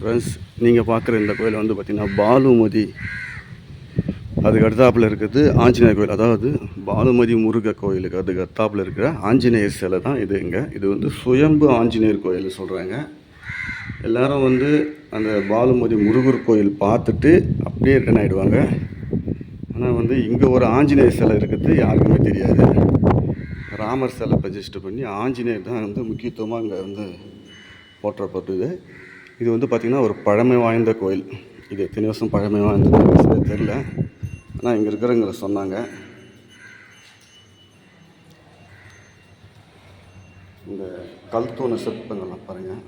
Friends நீங்கள் பார்க்குற இந்த கோயில் வந்து பார்த்திங்கன்னா பாலுமதி. அதுக்கு அடுத்தாப்பில் இருக்கிறது ஆஞ்சநேயர் கோயில். அதாவது பாலுமதி முருக கோயிலுக்கு அதுக்கு அடுத்தாப்பில் இருக்கிற ஆஞ்சநேயர் சிலை தான் இது இங்கே. இது வந்து சுயம்பு ஆஞ்சநேயர் கோயில் சொல்கிறாங்க எல்லாரும் வந்து அந்த பாலுமதி முருகர் கோயில் பார்த்துட்டு அப்படியே ரிட்டர்ன் ஆகிடுவாங்க ஆனால் வந்து இங்கே ஒரு ஆஞ்சநேயர் சிலை இருக்கிறது யாருக்குமே தெரியாது. ராமர் சிலை பிரதிஷ்டை பண்ணி ஆஞ்சநேயர் தான் வந்து முக்கியத்துவமாக அங்கே வந்து போற்றப்பட்டது. இது வந்து பார்த்திங்கன்னா ஒரு பழமை வாய்ந்த கோயில். இது எத்தனை வருஷம் பழமை வாய்ந்த கோயில் தெரில ஆனால் இங்கே இருக்கிறவங்க சொன்னாங்க. இந்த கல்தூண சிற்பங்கள்லாம் பாருங்கள்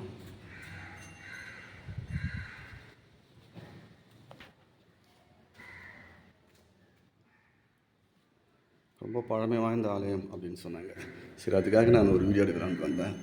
ரொம்ப பழமை வாய்ந்த ஆலயம் அப்படின்னு சொன்னாங்க. சரி அதுக்காக நான் ஒரு வீடியோ எடுக்கலான்னு வந்தேன்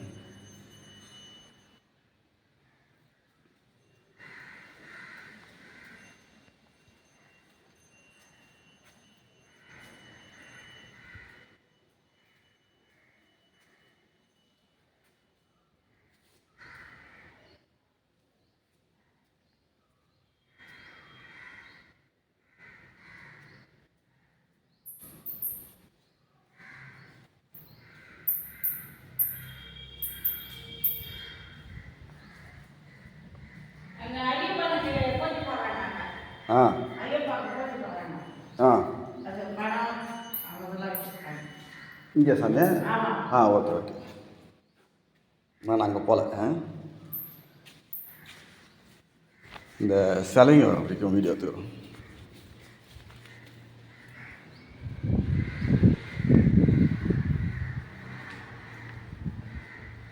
அங்க ஐயப்பனுக்கு போட்டி போடுறாங்க ஆ ஐயப்பாவுக்கு போட்டி போடுறாங்க ஆ அது படம் அவங்கெல்லாம் வச்சுருக்காங்க இங்கே சாமி ஆ ஓகே ஓகே. நான் அங்கே போகல. ஆ? இந்த சிலைங்க பிடிக்கும் வீடியோ எடுத்துக்கிறோம்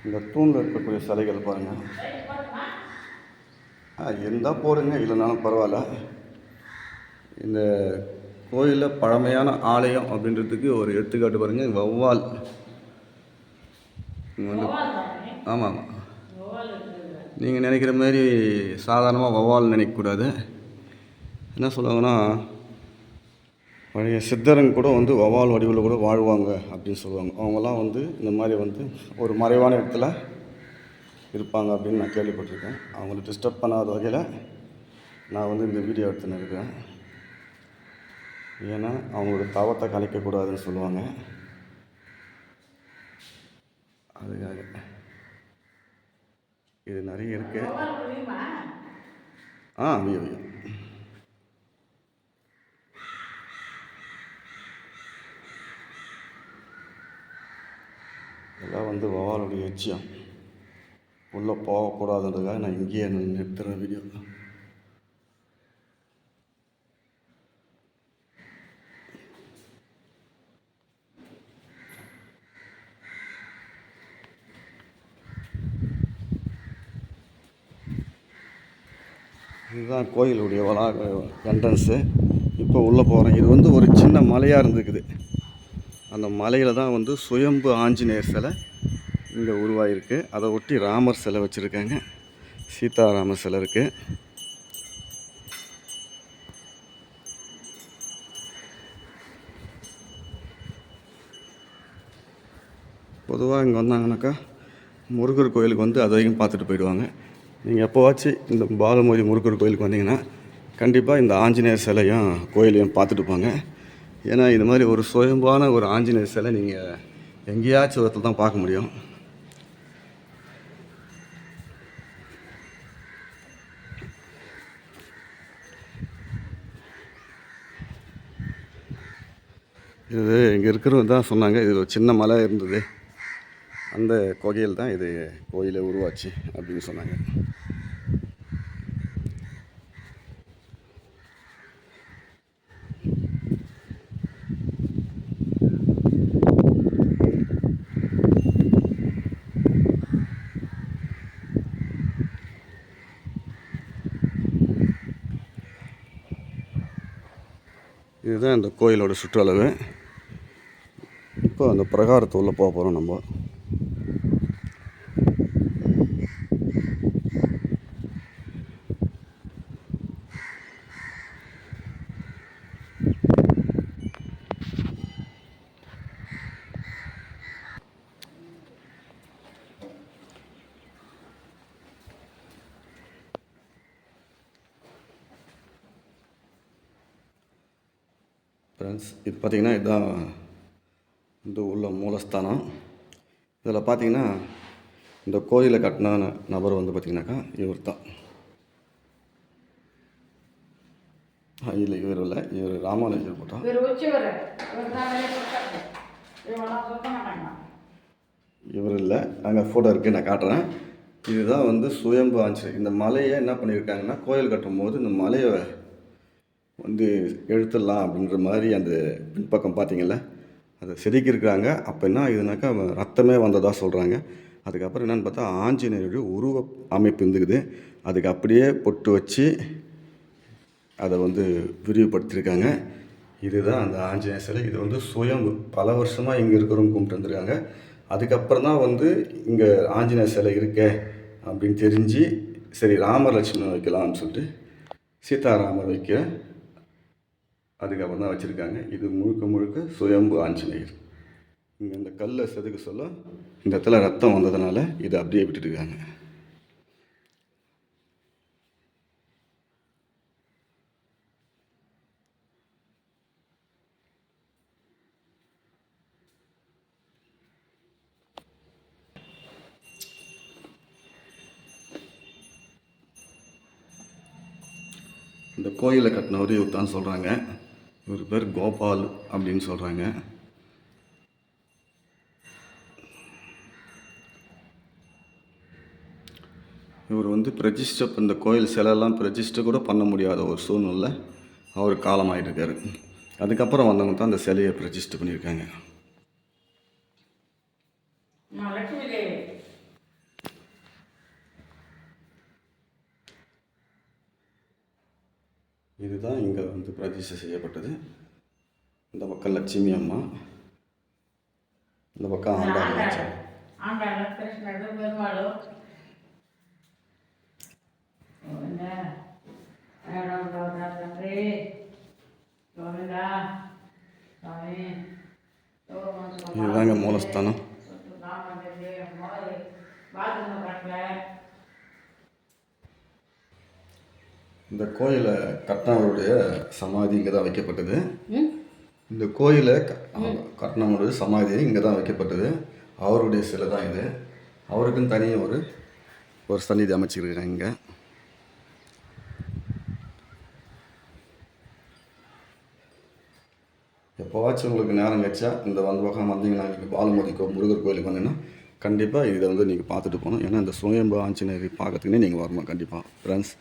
இந்த தூணில் இருக்கக்கூடிய சிலைகள் பாருங்கள் ஆ இருந்தால் போடுங்க இல்லைனாலும் பரவாயில்ல. இந்த கோயிலில் பழமையான ஆலயம் அப்படின்றதுக்கு ஒரு எடுத்துக்காட்டு பாருங்கள் வௌவால். வந்து ஆமாம் நீங்கள் நினைக்கிற மாதிரி சாதாரணமாக வௌவால் நினைக்கக்கூடாது. என்ன சொல்லுவாங்கன்னா பழைய சித்தருங்க கூட வந்து வௌவால் வடிவில் கூட வாழ்வாங்க அப்படின்னு சொல்லுவாங்க. அவங்கெல்லாம் வந்து இந்த மாதிரி வந்து ஒரு மறைவான இடத்துல இருப்பாங்க அப்படின்னு நான் கேள்விப்பட்டிருக்கேன். அவங்கள டிஸ்டர்ப் பண்ணாத வகையில் நான் வந்து இந்த வீடியோ எடுத்துன்னு இருக்கேன். ஏன்னா அவங்களோட தவத்தை கலைக்கக்கூடாதுன்னு சொல்லுவாங்க. அதுக்காக. இது நிறைய இருக்கு. ஆ வியோ வியோ. இதெல்லாம் வந்து வவாலுடைய எச்சியம் உள்ளே போகக்கூடாதுன்றதுக்காக நான் இங்கேயே நான் நிறுத்துகிறேன் வீடியோ. இதுதான் கோயிலுடைய வளாக என்ட்ரன்ஸு இப்போ உள்ளே போகிறேன் இது வந்து ஒரு சின்ன மலையாக இருந்துக்குது அந்த மலையில் தான் வந்து சுயம்பு ஆஞ்சநேயர் சிலை இங்கே உருவாகிருக்கு அதை ஒட்டி ராமர் சிலை வச்சுருக்காங்க. சீதாராம சிலை இருக்குது பொதுவாக இங்கே வந்தாங்கனாக்கா முருகர் கோயிலுக்கு வந்து அதையும் பார்த்துட்டு போயிடுவாங்க. நீங்கள் எப்போவாச்சும் இந்த பாலமொழி முருகர் கோயிலுக்கு வந்தீங்கன்னா கண்டிப்பாக இந்த ஆஞ்சநேயர் சிலையும் கோயிலையும் பார்த்துட்டு போங்க. ஏன்னா இது மாதிரி ஒரு சுயம்பான ஒரு ஆஞ்சநேயர் சிலை நீங்கள் எங்கேயாச்சும் விதத்தில் தான் பார்க்க முடியும். இது இங்கே இருக்கிறவங்க தான் சொன்னாங்க இது ஒரு சின்ன மலை இருந்தது. அந்த குகையில் தான் இது கோயிலை உருவாச்சு அப்படின்னு சொன்னாங்க. இதுதான் இந்த கோயிலோட சுற்றளவு இப்போ அந்த பிரகாரத்து உள்ளே போக போகிறோம் நம்ம. ஃப்ரெண்ட்ஸ் இது பார்த்தீங்கன்னா இதுதான் இந்த உள்ள மூலஸ்தானம். இதில் பார்த்தீங்கன்னா இந்த கோயிலை கட்டின நபர் வந்து பார்த்தீங்கன்னாக்கா இவர் தான் இல்லை இவர் இல்லை. இவர் ராமானுஜர் போட்டா. இவர் இல்லை. அங்கே ஃபோட்டோ இருக்குது நான் காட்டுறேன். இதுதான் வந்து சுயம்பு ஆஞ்சநேயர். இந்த மலையை என்ன பண்ணியிருக்காங்கன்னா கோயில் கட்டும் போது இந்த மலையை வந்து எழுத்துடலாம் அப்படின்ற மாதிரி அந்த பின்பக்கம் பார்த்தீங்கல்ல அதை செதுக்கியிருக்கிறாங்க. அப்போ என்ன இதுனாக்கா ரத்தமே வந்ததாக சொல்கிறாங்க அதுக்கப்புறம் என்னென்னு பார்த்தா ஆஞ்சநேயருடைய உருவ அமைப்பு இருந்துக்குது. அதுக்கு அப்படியே பொட்டு வச்சு அதை வந்து விரிவுபடுத்தியிருக்காங்க. இதுதான் அந்த ஆஞ்சநேய சிலை. இது வந்து சுயம். பல வருஷமாக இங்கே இருக்கிறவங்க கும்பிட்டு வந்திருக்காங்க. அதுக்கப்புறம் தான் வந்து இங்கே ஆஞ்சநேய சிலை இருக்கே அப்படின்னு தெரிஞ்சு சரி ராமர் லட்சுமணன் வைக்கலாம்னு சொல்லிட்டு சீதாராமர் வைக்க அதுக்கப்புறம் தான் வச்சுருக்காங்க. இது முழுக்க முழுக்க சுயம்பு ஆஞ்சநேயர். இங்கே இந்த கல்லை செதுக்க சொல்ல இந்த இடத்துல ரத்தம் வந்ததுனால இதை அப்படியே விட்டுட்டுருக்காங்க இந்த கோயிலை கட்டினவர் இவர் தான் சொல்கிறாங்க இவர் பேர் கோபால் அப்படின்னு சொல்கிறாங்க இவர் வந்து பிரதிஷ்டை இந்த கோயில் சிலைலாம் பிரதிஷ்டை கூட பண்ண முடியாத ஒரு சூழ்நிலை அவர் காலமாயிட்டு அதுக்கப்புறம் வந்தவங்க தான் அந்த சிலையை பிரதிஷ்டை பண்ணியிருக்காங்க நான் லட்சுமி தேவி இதுதான் இங்கே வந்து பிரதிஷ்டை செய்யப்பட்டது. இந்த பக்கம் லட்சுமி அம்மா இந்த பக்கம் ஆண்டாள். ஆண்டாள் கிருஷ்ணர் பெருமாள். கோவிந்தா வேடம் கௌதா தம்பி கோவிந்தா சுவாமி இதுதாங்க மூலஸ்தானம். இந்த கோயிலை கட்டினவருடைய சமாதி இங்கே தான் வைக்கப்பட்டது இந்த கோயிலை கட்டினவருடைய சமாதி இங்கே தான் வைக்கப்பட்டது. அவருடைய சிலை தான் இது. அவருக்குன்னு தனியாக ஒரு ஒரு சந்நிதி அமைச்சிருக்காங்க இங்கே. எப்போவாச்சும் உங்களுக்கு நேரம் கிடைச்சா இந்த வந்து பக்கம் வந்தீங்கன்னா நீங்கள் பாலுமதி முருகர் கோயிலுக்கு வந்தீங்கன்னா கண்டிப்பாக இதை வந்து நீங்கள் பார்த்துட்டு போகணும். ஏன்னா இந்த சுயம்பு ஆஞ்சநேயர் பார்க்கறதுக்குனே நீங்கள் வரணும் கண்டிப்பாக ஃப்ரெண்ட்ஸ்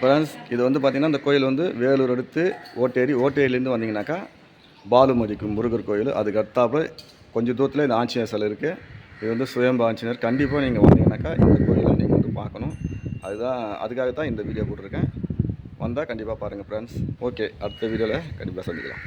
ஃப்ரெண்ட்ஸ் இது வந்து பார்த்திங்கன்னா இந்த கோயில் வந்து வேலூர் அடுத்து ஓட்டேரி. ஓட்டேரியிலேருந்து வந்தீங்கன்னாக்கா பாலுமதிக்கு முருகர் கோயில். அதுக்கு அடுத்தாப்புல கொஞ்சம் தூரத்தில் இந்த ஆஞ்சநேயர் சிலை இருக்குது இது வந்து சுயம்பு ஆஞ்சநேயர். கண்டிப்பாக நீங்கள் வந்தீங்கன்னாக்கா இந்த கோயிலை நீங்கள் வந்து பார்க்கணும். அதுதான் அதுக்காக தான் இந்த வீடியோ போட்டிருக்கேன். வந்தால் கண்டிப்பாக பாருங்கள் ஃப்ரெண்ட்ஸ் ஓகே அடுத்த வீடியோவில் கண்டிப்பாக சந்திக்கலாம்.